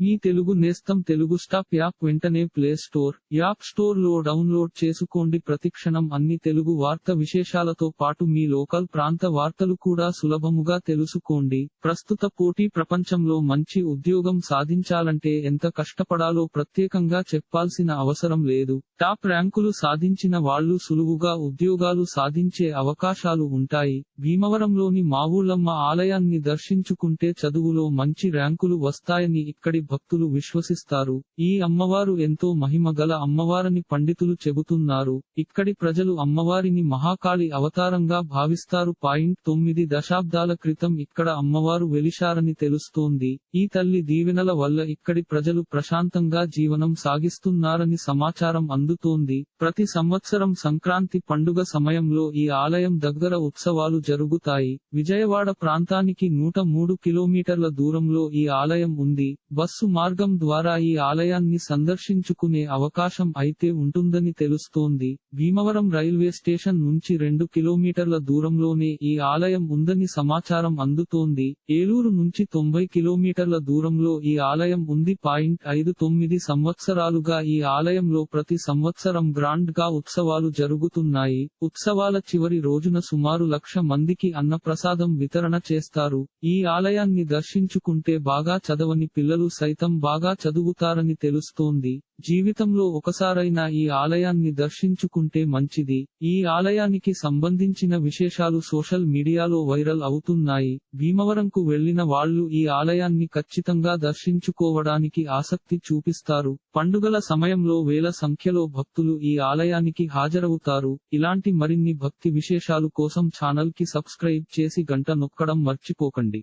మీ తెలుగు నేస్తం Telugu stop app వెంటనే play store app స్టోర్లో డౌన్లోడ్ చేసుకోండి. ప్రతిక్షణం అన్ని తెలుగు వార్త విశేషాలతో పాటు మీ లోకల్ ప్రాంత వార్తలు కూడా సులభముగా తెలుసుకోండి. ప్రస్తుత పోటీ ప్రపంచంలో మంచి ఉద్యోగం సాధించాలంటే ఎంత కష్టపడాలో ప్రత్యేకంగా చెప్పాల్సిన అవసరం లేదు. టాప్ ర్యాంకులు సాధించిన వాళ్ళు సులువుగా ఉద్యోగాలు సాధించే అవకాశాలు ఉంటాయి. భీమవరంలోని మావుళ్ళమ్మ ఆలయాన్ని దర్శించుకుంటే చదువులో మంచి ర్యాంకులు వస్తాయని ఇక్కడి భక్తులు విశ్వసిస్తారు. ఈ అమ్మవారు ఎంతో మహిమగల అమ్మవారని పండితులు చెబుతున్నారు. ఇక్కడి ప్రజలు అమ్మవారిని మహాకాళి అవతారంగా భావిస్తారు. పాయింట్ తొమ్మిది దశాబ్దాల క్రితం ఇక్కడ అమ్మవారు వెలిశారని తెలుస్తోంది. ఈ తల్లి దీవెనల వల్ల ఇక్కడి ప్రజలు ప్రశాంతంగా జీవనం సాగిస్తున్నారని సమాచారం అందుతోంది. ప్రతి సంవత్సరం సంక్రాంతి పండుగ సమయంలో ఈ ఆలయం దగ్గర ఉత్సవాలు జరుగుతాయి. విజయవాడ ప్రాంతానికి నూట మూడు కిలోమీటర్ల దూరంలో ఈ ఆలయం ఉంది. బస్సు మార్గం ద్వారా ఈ ఆలయాన్ని సందర్శించుకునే అవకాశం అయితే ఉంటుందని తెలుస్తోంది. భీమవరం రైల్వే స్టేషన్ నుంచి రెండు కిలోమీటర్ల దూరంలోనే ఈ ఆలయం ఉందని సమాచారం అందుతోంది. ఏలూరు నుంచి తొంభై కిలోమీటర్ల దూరంలో ఈ ఆలయం ఉంది. పాయింట్ ఐదు తొమ్మిది సంవత్సరాలుగా ఈ ఆలయంలో ప్రతి సంవత్సరం గ్రాండ్గా ఉత్సవాలు జరుగుతున్నాయి. ఉత్సవాల చివరి రోజున సుమారు లక్ష మందికి అన్నప్రసాదం వితరణ చేస్తారు. ఈ ఆలయాన్ని దర్శించుకుంటే బాగా చదవని పిల్లలు సైతం బాగా చదువుతారని తెలుస్తోంది. జీవితంలో ఒకసారైనా ఈ ఆలయాన్ని దర్శించుకుంటే మంచిది. ఈ ఆలయానికి సంబంధించిన విశేషాలు సోషల్ మీడియాలో వైరల్ అవుతున్నాయి. భీమవరంకు వెళ్ళిన వాళ్ళు ఈ ఆలయాన్ని ఖచ్చితంగా దర్శించుకోవడానికి ఆసక్తి చూపిస్తారు. పండుగల సమయంలో వేల సంఖ్యలో భక్తులు ఈ ఆలయానికి హాజరవుతారు. ఇలాంటి మరిన్ని భక్తి విశేషాలు కోసం ఛానల్కి సబ్స్క్రైబ్ చేసి గంట నొక్కడం మర్చిపోకండి.